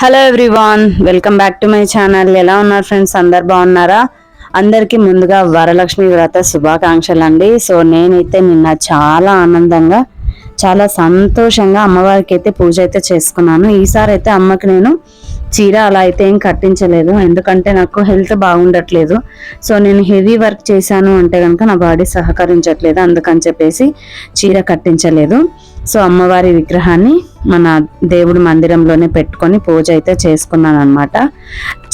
Hello everyone welcome back to my channel ఎలా ఉన్నారు friends అందరు బాగున్నారా? అందరికీ ముందుగా వరలక్ష్మి వ్రత శుభాకాంక్షలు అండి సో నేనైతే నిన్న చాలా ఆనందంగా చాలా సంతోషంగా అమ్మవారికి అయితే పూజ అయితే చేసుకున్నాను. ఈసారి అయితే అమ్మకి నేను చీర అలా అయితే ఏం కట్టించలేదు. ఎందుకంటే నాకు హెల్త్ బాగుండట్లేదు. సో నేను హెవీ వర్క్ చేశాను అంటే కనుక నా బాడీ సహకరించట్లేదు. అందుకని చెప్పేసి చీర కట్టించలేదు. సో అమ్మవారి విగ్రహాన్ని మన దేవుడి మందిరంలోనే పెట్టుకొని పూజ అయితే చేసుకున్నాను అనమాట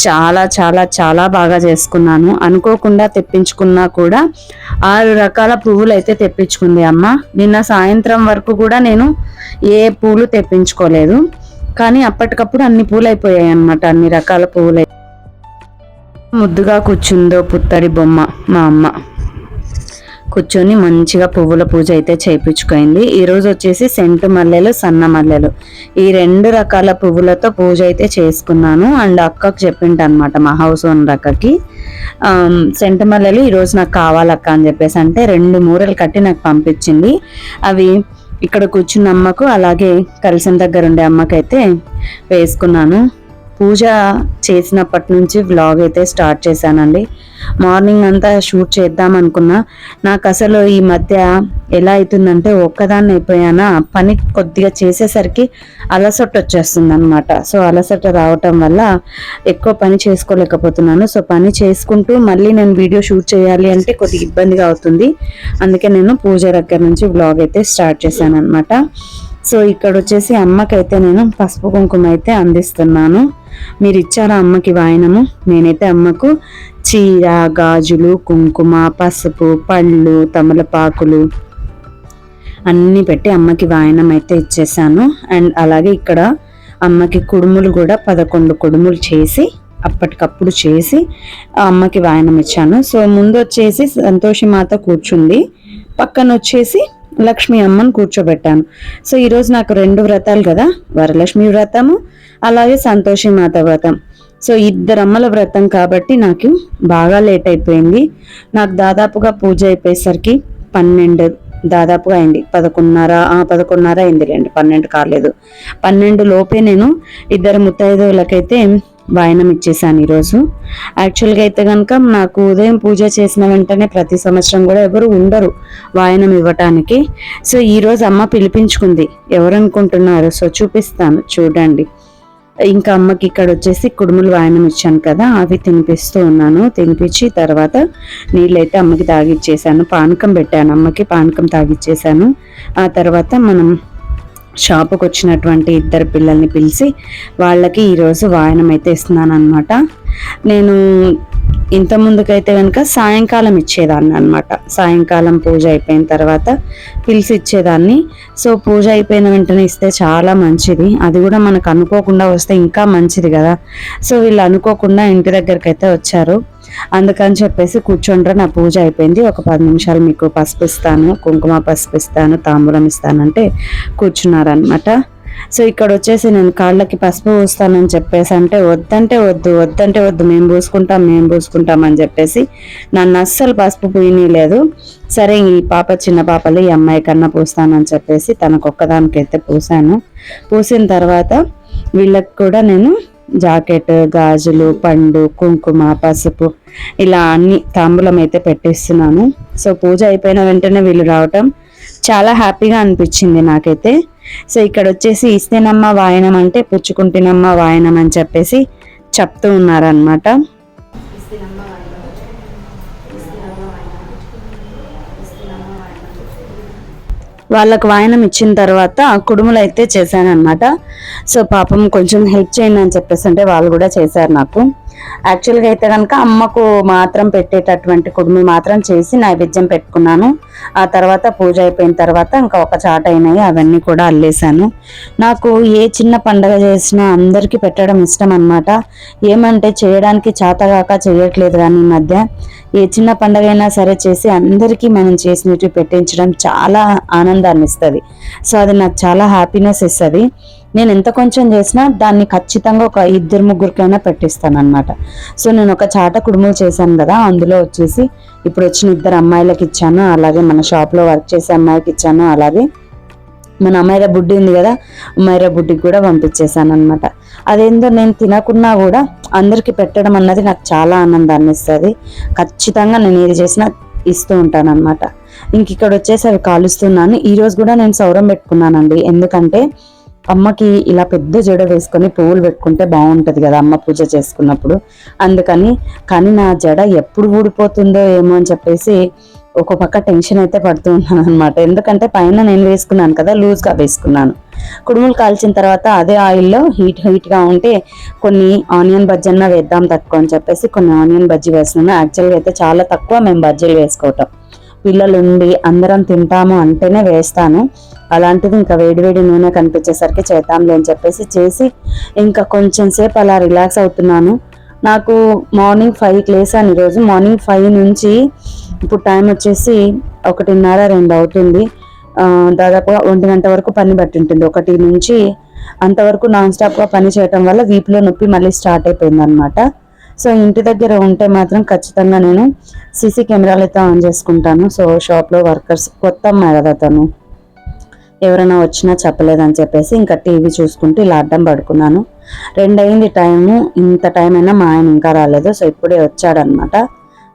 చాలా చాలా చాలా బాగా చేసుకున్నాను. అనుకోకుండా తెప్పించుకున్నా కూడా ఆరు రకాల పువ్వులు అయితే తెప్పించుకుంది అమ్మ. నిన్న సాయంత్రం వరకు కూడా నేను ఏ పూలు తెప్పించుకోలేదు. కానీ అప్పటికప్పుడు అన్ని పూలు అయిపోయాయి అనమాట అన్ని రకాల పువ్వులు ముద్దుగా కూర్చుందో పుత్తడి బొమ్మ మా అమ్మ. కూర్చొని మంచిగా పువ్వుల పూజ అయితే చేయించుకుంది. ఈరోజు వచ్చేసి సెంటు మల్లెలు సన్న మల్లెలు. ఈ రెండు రకాల పువ్వులతో పూజ అయితే చేసుకున్నాను. అండ్ అక్కకు చెప్పింట అనమాట మా హౌస్ ఓనర్ అక్కకి. సెంటు మల్లెలు ఈరోజు నాకు కావాలక్క అని చెప్పేసి అంటే రెండు మూరలు కట్టి నాకు పంపించింది. అవి ఇక్కడ కూర్చున్న అమ్మకు అలాగే కలిసిన దగ్గర ఉండే అమ్మకైతే వేసుకున్నాను. పూజ చేసినప్పటి నుంచి వ్లాగ్ అయితే స్టార్ట్ చేశానండి. మార్నింగ్ అంతా షూట్ చేద్దాం అనుకున్నా. నాకు అసలు ఈ మధ్య ఎలా అవుతుందంటే ఒక్కదాన్ని అయిపోయానా? పని కొద్దిగా చేసేసరికి అలసట వచ్చేస్తుంది అనమాట సో అలసట రావటం వల్ల ఎక్కువ పని చేసుకోలేకపోతున్నాను. సో పని చేసుకుంటూ మళ్ళీ నేను వీడియో షూట్ చేయాలి అంటే కొద్దిగా ఇబ్బందిగా అవుతుంది. అందుకే నేను పూజ దగ్గర నుంచి వ్లాగ్ అయితే స్టార్ట్ చేశాను అనమాట సో ఇక్కడ వచ్చేసి అమ్మకైతే నేను పసుపు కుంకుమ అయితే అందిస్తున్నాను. మీరు ఇచ్చారా అమ్మకి వాయనము? నేనైతే అమ్మకు చీర గాజులు కుంకుమ పసుపు పళ్ళు తమలపాకులు అన్నీ పెట్టి అమ్మకి వాయనం అయితే ఇచ్చేసాను అండ్ అలాగే ఇక్కడ అమ్మకి కుడుములు కూడా పదకొండు కుడుములు చేసి అప్పటికప్పుడు చేసి ఆ అమ్మకి వాయనం ఇచ్చాను. సో ముందు వచ్చేసి సంతోషమాత కూర్చుంది. పక్కన వచ్చేసి లక్ష్మి అమ్మని కూర్చోబెట్టాను. సో ఈరోజు నాకు రెండు వ్రతాలు కదా? వరలక్ష్మి వ్రతము అలాగే సంతోషి మాత వ్రతం. సో ఇద్దరు అమ్మల వ్రతం కాబట్టి నాకు బాగా లేట్ అయిపోయింది. నాకు దాదాపుగా పూజ అయిపోయేసరికి పన్నెండు దాదాపుగా అయింది. పదకొండున్నర పదకొండున్నర అయింది లేండి పన్నెండు కాలేదు. పన్నెండు లోపే నేను ఇద్దరు ముత్తైదువులకైతే వాయనం ఇచ్చేసాను ఈరోజు. యాక్చువల్గా అయితే కనుక నాకు ఉదయం పూజ చేసిన వెంటనే ప్రతి సంవత్సరం కూడా ఎవరు ఉండరు వాయనం ఇవ్వటానికి. సో ఈరోజు అమ్మ పిలిపించుకుంది. ఎవరు అనుకుంటున్నారు సో చూపిస్తాను చూడండి. ఇంకా అమ్మకి ఇక్కడ వచ్చేసి కుడుములు వాయనం ఇచ్చాను కదా అవి తినిపిస్తూ ఉన్నాను. తినిపించి తర్వాత నీళ్ళైతే అమ్మకి తాగిచ్చేసాను పానకం పెట్టాను అమ్మకి పానకం తాగిచ్చేసాను ఆ తర్వాత మనం షాపుకి వచ్చినటువంటి ఇద్దరు పిల్లల్ని పిలిచి వాళ్ళకి ఈరోజు వాయనం అయితే ఇస్తున్నాను అనమాట నేను ఇంత ముందుకైతే కనుక సాయంకాలం ఇచ్చేదాన్ని అనమాట సాయంకాలం పూజ అయిపోయిన తర్వాత పిలిచి ఇచ్చేదాన్ని. సో పూజ అయిపోయిన వెంటనే ఇస్తే చాలా మంచిది. అది కూడా మనకు అనుకోకుండా వస్తే ఇంకా మంచిది కదా. సో వీళ్ళు అనుకోకుండా ఇంటి దగ్గరికి అయితే వచ్చారు. అందుకని చెప్పేసి కూర్చోండ్రా. నా పూజ అయిపోయింది. ఒక పది నిమిషాలు మీకు పసుపు ఇస్తాను కుంకుమ పసుపు ఇస్తాను తాంబూలం ఇస్తానంటే కూర్చున్నారనమాట సో ఇక్కడ వచ్చేసి నేను కాళ్ళకి పసుపు పూస్తానని చెప్పేసి అంటే వద్దంటే వద్దు వద్దంటే వద్దు మేము పూసుకుంటాం మేము పూసుకుంటాం అని చెప్పేసి నన్ను అస్సలు పసుపు పూయనీలేదు సరే ఈ పాప చిన్న పాపలు ఈ అమ్మాయి కన్నా పూస్తానని చెప్పేసి తనకు ఒక్కదానికైతే పూసాను. పూసిన తర్వాత వీళ్ళకి కూడా నేను జాకెట్ గాజులు పండు కుంకుమ పసుపు ఇలా అన్ని తాంబూలం అయితే పెట్టిస్తున్నాను. సో పూజ అయిపోయిన వెంటనే వీళ్ళు రావటం చాలా హ్యాపీగా అనిపించింది నాకైతే. సో ఇక్కడ వచ్చేసి ఇస్తేనమ్మ వాయనం అంటే పుచ్చుకుంటేనమ్మ వాయనం అని చెప్పేసి చెప్తూ ఉన్నారనమాట వాళ్ళకు వాయనం ఇచ్చిన తర్వాత కుడుములు అయితే చేశాను అనమాట సో పాపం కొంచెం హెల్ప్ చేయండి అని చెప్పేసి అంటే వాళ్ళు కూడా చేశారు నాకు. యాక్చువల్గా అయితే కనుక అమ్మకు మాత్రం పెట్టేటటువంటి కుడుములు మాత్రం చేసి నైవేద్యం పెట్టుకున్నాను. ఆ తర్వాత పూజ అయిపోయిన తర్వాత ఇంకా ఒక చాట అయినాయి అవన్నీ కూడా అల్లేశాను. నాకు ఏ చిన్న పండగ చేసినా అందరికీ పెట్టడం ఇష్టం అన్నమాట. ఏమంటే చేయడానికి చేతగాక చేయట్లేదు కానీ ఈ మధ్య. ఏ చిన్న పండగ అయినా సరే చేసి అందరికీ మనం చేసినట్టు పెట్టించడం చాలా ఆనందాన్ని ఇస్తుంది. సో అది నాకు చాలా హ్యాపీనెస్ ఇస్తుంది. నేను ఎంత కొంచెం చేసినా దాన్ని ఖచ్చితంగా ఒక ఇద్దరు ముగ్గురికైనా పెట్టిస్తాను అనమాట సో నేను ఒక చాట కుడుములు చేశాను కదా అందులో వచ్చేసి ఇప్పుడు వచ్చిన ఇద్దరు అమ్మాయిలకి ఇచ్చాను. అలాగే మన షాప్లో వర్క్ చేసే అమ్మాయికి ఇచ్చాను. అలాగే మన అమ్మాయిల బుడ్డి ఉంది కదా అమ్మాయిల బుడ్డికి కూడా పంపించేశాను అనమాట అదేందో నేను తినకున్నా కూడా అందరికి పెట్టడం అన్నది నాకు చాలా ఆనందాన్ని ఇస్తుంది ఖచ్చితంగా నేను ఏది చేసినా ఇస్తూ ఉంటాను అనమాట ఇంక ఇక్కడ వచ్చేసి అవి కాలుస్తున్నాను ఈరోజు కూడా నేను సౌరం పెట్టుకున్నానండి. ఎందుకంటే అమ్మకి ఇలా పెద్ద జడ వేసుకొని పువ్వులు పెట్టుకుంటే బాగుంటుంది కదా అమ్మ పూజ చేసుకున్నప్పుడు. అందుకని కానీ నా జడ ఎప్పుడు ఊడిపోతుందో ఏమో అని చెప్పేసి ఒక పక్క టెన్షన్ అయితే పడుతూ ఉన్నాను అనమాట ఎందుకంటే పైన నేను వేసుకున్నాను కదా లూజ్గా వేసుకున్నాను. కుడుములు కాల్చిన తర్వాత అదే ఆయిల్లో హీట్ హీట్గా ఉంటే కొన్ని ఆనియన్ బజ్జీ వేద్దాం తక్కువ అని చెప్పేసి కొన్ని ఆనియన్ బజ్జీ వేస్తున్నాను. యాక్చువల్గా అయితే చాలా తక్కువ మేము బజ్జీలు వేసుకోవటం. పిల్లలు ఉండి అందరం తింటాము అంటేనే వేస్తాను. అలాంటిది ఇంకా వేడివేడి నూనె కనిపించేసరికి చేద్దాంలే అని చెప్పేసి చేసి ఇంకా కొంచెం సేపు అలా రిలాక్స్ అవుతున్నాను. నాకు మార్నింగ్ ఫైవ్కి లేసాను ఈరోజు. మార్నింగ్ ఫైవ్ నుంచి ఇప్పుడు టైం వచ్చేసి ఒకటిన్నర రెండు అవుతుంది. దాదాపుగా ఒంటి గంట వరకు పని బట్టి ఉంటుంది. ఒకటి నుంచి అంతవరకు నాన్ స్టాప్గా పని చేయటం వల్ల వీపులో నొప్పి మళ్ళీ స్టార్ట్ అయిపోయింది అనమాట సో ఇంటి దగ్గర ఉంటే మాత్రం ఖచ్చితంగా నేను సీసీ కెమెరాలు అయితే ఆన్ చేసుకుంటాను. సో షాప్లో వర్కర్స్ కొత్త అమ్మాయి కదా తను. ఎవరైనా వచ్చినా చెప్పలేదని చెప్పేసి ఇంకా టీవీ చూసుకుంటూ ఇలా అడ్డం పడుకున్నాను. రెండు అయింది టైము ఇంత టైం అయినా మా ఆయన ఇంకా రాలేదు సో ఇప్పుడే వచ్చాడనమాట.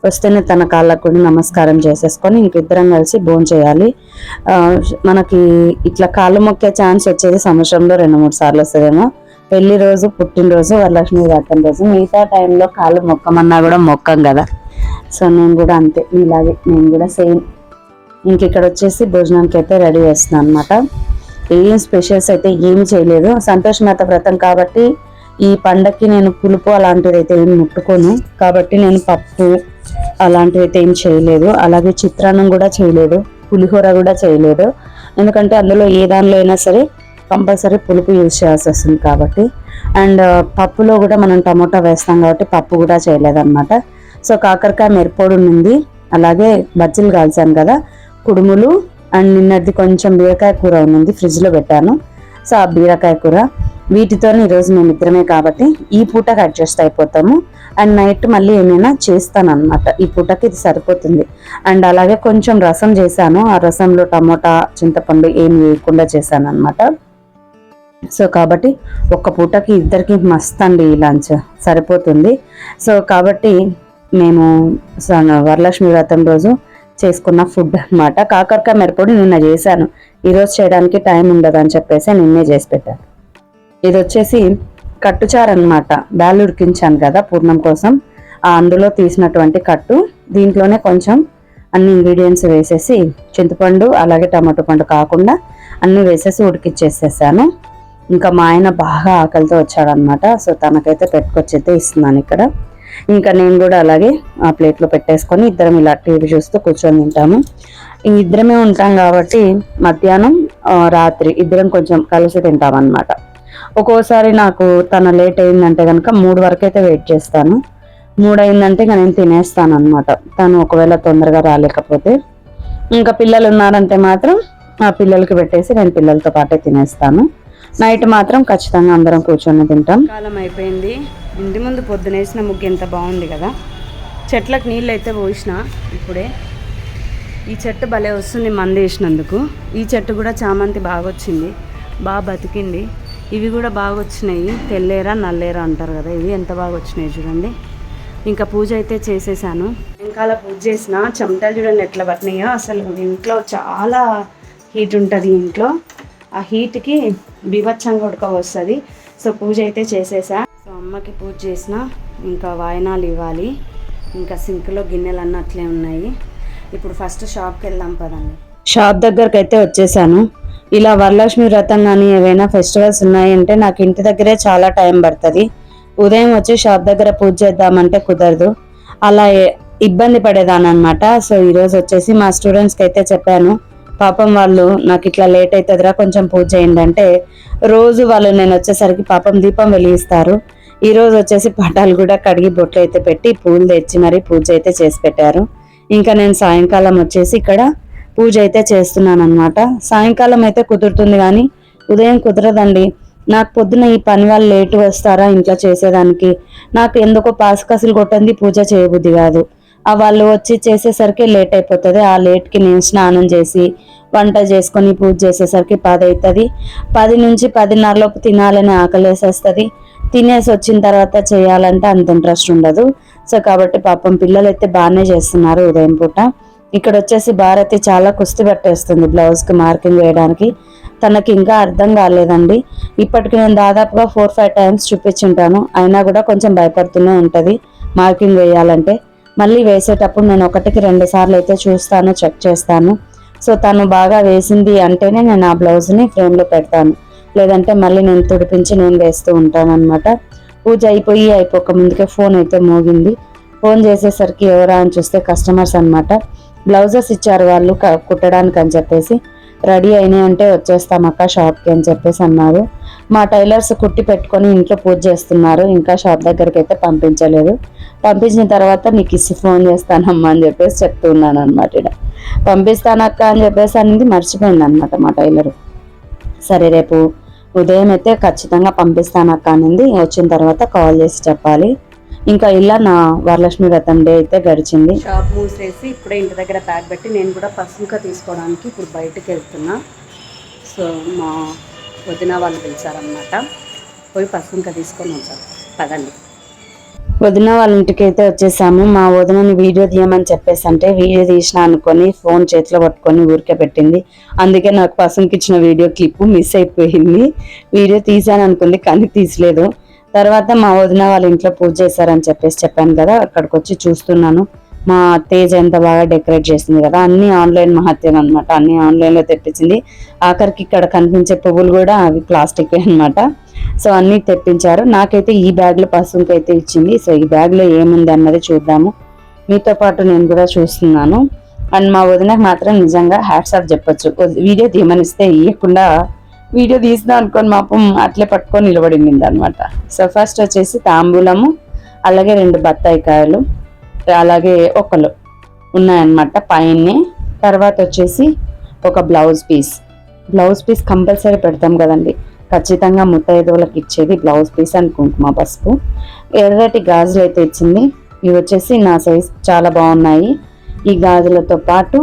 వస్తేనే తన కాళ్ళకు కూడా నమస్కారం చేసేసుకొని ఇంక ఇద్దరం కలిసి భోజనం చేయాలి. మనకి ఇట్లా కాళ్ళు మొక్కే ఛాన్స్ వచ్చేది సంవత్సరంలో రెండు మూడు సార్లు వస్తుందేమో. పెళ్ళి రోజు పుట్టినరోజు వరలక్ష్మి వ్రతం రోజు. మిగతా టైంలో కాళ్ళు మొక్కమన్నా కూడా మొక్కం కదా. సో నేను కూడా అంతే ఇలాగే నేను కూడా సేమ్ ఇంక ఇక్కడ వచ్చేసి భోజనానికి అయితే రెడీ చేస్తున్నాను అనమాట ఏం స్పెషల్స్ అయితే ఏమి చేయలేదు. సంతోష్ మాత వ్రతం కాబట్టి ఈ పండక్కి నేను పులుపు అలాంటిది అయితే ఏమి ముట్టుకోను. కాబట్టి నేను పప్పు అలాంటివి అయితే ఏం చేయలేదు. అలాగే చిత్రాన్నం కూడా చేయలేదు. పులిహోర కూడా చేయలేదు. ఎందుకంటే అందులో ఏ దానిలో అయినా సరే కంపల్సరీ పులుపు యూజ్ చేయాల్సి వస్తుంది కాబట్టి. అండ్ పప్పులో కూడా మనం టమోటా వేస్తాం కాబట్టి పప్పు కూడా చేయలేదన్నమాట. సో కాకరకాయ మిరపొడి ఉంది అలాగే బజ్జీలు కాల్చాను కదా. కుడుములు అండ్ నిన్నటిది కొంచెం బీరకాయ కూర ఉంది ఫ్రిడ్జ్లో పెట్టాను. సో ఆ బీరకాయ కూర వీటితో ఈరోజు మేము ఇద్దరమే కాబట్టి ఈ పూటకి అడ్జస్ట్ అయిపోతాము. అండ్ నైట్ మళ్ళీ ఏమైనా చేస్తాను అనమాట ఈ పూటకి ఇది సరిపోతుంది. అండ్ అలాగే కొంచెం రసం చేశాను. ఆ రసంలో టమోటా చింతపండు ఏం వేయకుండా చేశాను అనమాట సో కాబట్టి ఒక్క పూటకి ఇద్దరికి మస్త్ అండి ఈ లంచ్. సరిపోతుంది. సో కాబట్టి మేము వరలక్ష్మి వ్రతం రోజు చేసుకున్న ఫుడ్ అన్నమాట. కాకరకాయ మిరపొడి నిన్న చేశాను. ఈరోజు చేయడానికి టైం ఉండదు అని చెప్పేసి నిన్నే చేసి పెట్టాను. ఇది వచ్చేసి కట్టుచారు అనమాట బ్యాలు ఉడికించాను కదా పూర్ణం కోసం. ఆ అందులో తీసినటువంటి కట్టు దీంట్లోనే కొంచెం అన్ని ఇంగ్రీడియంట్స్ వేసేసి చింతపండు అలాగే టమాటో పండు కాకుండా అన్నీ వేసేసి ఉడికిచ్చేసేసాను. ఇంకా మా ఆయన బాగా ఆకలితో వచ్చాడనమాట సో తనకైతే పెట్టుకొచ్చైతే ఇస్తున్నాను ఇక్కడ. ఇంకా నేను కూడా అలాగే ఆ ప్లేట్లో పెట్టేసుకొని ఇద్దరం ఇలా టీవీ చూస్తూ కూర్చొని తింటాము. ఇద్దరమే ఉంటాం కాబట్టి మధ్యాహ్నం రాత్రి ఇద్దరం కొంచెం కలిసి తింటాం అనమాట ఒక్కోసారి నాకు తన లేట్ అయిందంటే కనుక మూడు వరకు అయితే వెయిట్ చేస్తాను. మూడు అయిందంటే ఇంకా నేను తినేస్తాను అనమాట తను ఒకవేళ తొందరగా రాలేకపోతే. ఇంకా పిల్లలు ఉన్నారంటే మాత్రం ఆ పిల్లలకి పెట్టేసి నేను పిల్లలతో పాటే తినేస్తాను. నైట్ మాత్రం ఖచ్చితంగా అందరం కూర్చొని తింటాం. కాలం అయిపోయింది. ఇంటి ముందు పొద్దునేసిన ముగ్గు ఎంత బాగుంది కదా. చెట్లకు నీళ్ళు అయితే పోసిన ఇప్పుడే. ఈ చెట్టు భలే వస్తుంది మంది వేసినందుకు. ఈ చెట్టు కూడా చామంతి బాగా వచ్చింది. బాగా బతికింది. ఇవి కూడా బాగా వచ్చినాయి. తెల్లేరా నల్లేరా అంటారు కదా. ఇవి ఎంత బాగా వచ్చినాయి చూడండి. ఇంకా పూజ అయితే చేసేసాను. వెనకాల పూజ చేసిన. చెమటలు చూడండి ఎట్లా పట్టినాయో. అసలు ఇంట్లో చాలా హీట్ ఉంటుంది ఇంట్లో. ఆ హీట్కి బీభత్సంగా ఉడక వస్తుంది సో పూజ అయితే చేసేసా. అమ్మకి పూజ చేసిన ఇంకా వాయనాలు ఇవ్వాలి. ఇంకా సింక్లో గిన్నెలు అన్నీ అట్లే ఉన్నాయి. ఇప్పుడు ఫస్ట్ షాప్కి వెళ్దాం పదండి. షాప్ దగ్గరకు అయితే వచ్చేసాను. ఇలా వరలక్ష్మి వ్రతం కానీ ఏవైనా ఫెస్టివల్స్ ఉన్నాయంటే నాకు ఇంటి దగ్గరే చాలా టైం పడుతుంది. ఉదయం వచ్చి షాప్ దగ్గర పూజ చేద్దామంటే కుదరదు. అలా ఇబ్బంది పడేదాన్ని సో ఈరోజు వచ్చేసి మా స్టూడెంట్స్కి అయితే చెప్పాను. పాపం వాళ్ళు నాకు ఇట్లా లేట్ అవుతుందిరా కొంచెం పూజ చేయండి అంటే రోజు వాళ్ళు నేను వచ్చేసరికి పాపం దీపం వెలిగిస్తారు. ఈ రోజు వచ్చేసి పటాలు కూడా కడిగి బొట్లు అయితే పెట్టి పూలు తెచ్చి మరి పూజ అయితే చేసి పెట్టారు. ఇంకా నేను సాయంకాలం వచ్చేసి ఇక్కడ పూజ అయితే చేస్తున్నాను అనమాట సాయంకాలం అయితే కుదురుతుంది కానీ ఉదయం కుదరదండి. నాకు పొద్దున ఈ పని వాళ్ళు లేటు వస్తారా ఇంట్లో చేసేదానికి? నాకు ఎందుకో పాసుకసులు కొట్టింది పూజ చేయబుద్ధి కాదు. ఆ వాళ్ళు వచ్చి చేసేసరికి లేట్ అయిపోతుంది. ఆ లేట్కి నేను స్నానం చేసి వంట చేసుకొని పూజ చేసేసరికి పది అవుతుంది పది నుంచి పదిన్నరలోపు తినాలని ఆకలేసేస్తుంది. తినేసి వచ్చిన తర్వాత చేయాలంటే అంత ఇంట్రెస్ట్ ఉండదు. సో కాబట్టి పాపం పిల్లలు అయితే బాగానే చేస్తున్నారు ఉదయం పూట. ఇక్కడ వచ్చేసి భారతి చాలా కుస్తీ పెట్టేస్తుంది బ్లౌజ్కి మార్కింగ్ వేయడానికి. తనకి ఇంకా అర్థం కాలేదండి. ఇప్పటికి నేను దాదాపుగా ఫోర్ ఫైవ్ టైమ్స్ చూపించుంటాను. అయినా కూడా కొంచెం భయపడుతూనే ఉంటుంది మార్కింగ్ వేయాలంటే. మళ్ళీ వేసేటప్పుడు నేను ఒకటికి రెండు సార్లు అయితే చూస్తాను చెక్ చేస్తాను. సో తను బాగా వేసింది అంటేనే నేను ఆ బ్లౌజ్ని ఫ్రేమ్లో పెడతాను. లేదంటే మళ్ళీ నేను తుడిపించి నేను వేస్తూ ఉంటాను అనమాట పూజ అయిపోయి అయిపోక ముందుకే ఫోన్ అయితే మోగింది. ఫోన్ చేసేసరికి ఎవరా అని చూస్తే కస్టమర్స్ అనమాట బ్లౌజెస్ ఇచ్చారు వాళ్ళు కుట్టడానికి అని చెప్పేసి. రెడీ అయినాయి అంటే వచ్చేస్తాం అక్క షాప్కి అని చెప్పేసి అన్నారు. మా టైలర్స్ కుట్టి పెట్టుకొని ఇంట్లో పూజ చేస్తున్నారు. ఇంకా షాప్ దగ్గరికి అయితే పంపించలేదు. పంపించిన తర్వాత నీకు ఇచ్చి ఫోన్ చేస్తానమ్మా అని చెప్పేసి చెప్తున్నాను అనమాట ఇక్కడ పంపిస్తానక్క అని చెప్పేసి అనేది. మర్చిపోయింది అనమాట మా టైలర్. సరే రేపు ఉదయం అయితే ఖచ్చితంగా పంపిస్తానక్క అనింది. వచ్చిన తర్వాత కాల్ చేసి చెప్పాలి. ఇంకా ఇలా నా వరలక్ష్మి వ్రతం డే అయితే గడిచింది. షాప్ మూసేసి ఇప్పుడే ఇంటి దగ్గర బ్యాగ్ పెట్టి నేను కూడా పసుపుగా తీసుకోవడానికి ఇప్పుడు బయటకు వెళ్తున్నా. సో మా వదిన వాళ్ళు పిలిచారనమాట పోయి పసుపుగా తీసుకొని ఉంటాను పదండి. వదిన వాళ్ళ ఇంటికి అయితే వచ్చేసాము. మా వదినని వీడియో తీయమని చెప్పేసి అంటే వీడియో తీసిన అనుకొని ఫోన్ చేతిలో పట్టుకొని ఊరికే పెట్టింది. అందుకే నాకు పసంకి ఇచ్చిన వీడియో క్లిప్ మిస్ అయిపోయింది. వీడియో తీసాను అనుకుంది కానీ తీసలేదు. తర్వాత మా వదిన వాళ్ళ ఇంట్లో పూజ చేశారని చెప్పేసి చెప్పాను కదా అక్కడికి వచ్చి చూస్తున్నాను. మా తేజ్ ఎంత బాగా డెకరేట్ చేసింది కదా అన్ని ఆన్లైన్ మహత్యం అనమాట అన్ని ఆన్లైన్లో తెప్పించింది. ఆఖరికి ఇక్కడ కనిపించే పువ్వులు కూడా అవి ప్లాస్టిక్ అనమాట సో అన్ని తెప్పించారు. నాకైతే ఈ బ్యాగ్లో లో అయితే ఇచ్చింది. సో ఈ బ్యాగ్లో ఏముంది అన్నది చూద్దాము. మీతో పాటు నేను కూడా చూస్తున్నాను. అండ్ మా వదినకు మాత్రం నిజంగా హ్యాట్స్ ఆఫ్ చెప్పొచ్చు. వీడియో తీయమనిస్తే ఇవ్వకుండా వీడియో తీసినా అనుకొని మాపం అట్లే పట్టుకొని నిలబడింది అనమాట సో ఫస్ట్ వచ్చేసి తాంబూలము అలాగే రెండు బత్తాయి కాయలు అలాగే ఒకలు ఉన్నాయన్నమాట పైనే. తర్వాత వచ్చేసి ఒక blouse piece. Blouse piece compulsory పెడతాం కదండి. ఖచ్చితంగా ముత్తైదువులకు ఇచ్చేది బ్లౌజ్ పీస్ అండ్ కుంకుమ పసుపు. ఎర్రటి గాజులు అయితే ఇచ్చింది. ఇవి వచ్చేసి నా సైజ్ చాలా బాగున్నాయి. ఈ గాజులతో పాటు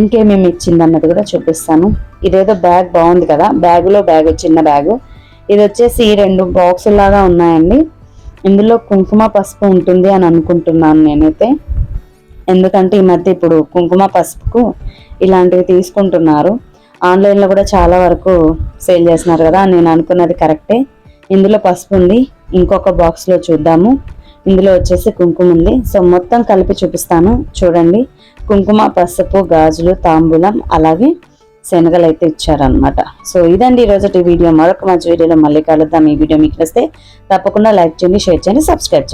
ఇంకేమేమి ఇచ్చింది అన్నది కూడా చూపిస్తాను. ఇదేదో బ్యాగ్ బాగుంది కదా బ్యాగులో బ్యాగ్ చిన్న బ్యాగ్ ఇది వచ్చేసి రెండు బాక్సుల్లాగా ఉన్నాయండి. ఇందులో కుంకుమ పసుపు ఉంటుంది అని అనుకుంటున్నాను నేనైతే. ఎందుకంటే ఈ మధ్య ఇప్పుడు కుంకుమ పసుపుకు ఇలాంటివి తీసుకుంటున్నారు. ఆన్లైన్లో కూడా చాలా వరకు సేల్ చేస్తున్నారు కదా నేను అనుకున్నది కరెక్టే. ఇందులో పసుపు ఉంది ఇంకొక బాక్స్లో చూద్దాము. ఇందులో వచ్చేసి కుంకుమ ఉంది. సో మొత్తం కలిపి చూపిస్తాను చూడండి. కుంకుమ పసుపు గాజులు తాంబూలం అలాగే శనగలు అయితే ఇచ్చారనమాట సో ఇదండి ఈరోజు వీడియో. మరొక మంచి వీడియోలో మళ్ళీ కలుద్దాం. ఈ వీడియో మీకు వస్తే తప్పకుండా లైక్ చేయండి షేర్ చేయండి సబ్స్క్రైబ్ చేయండి.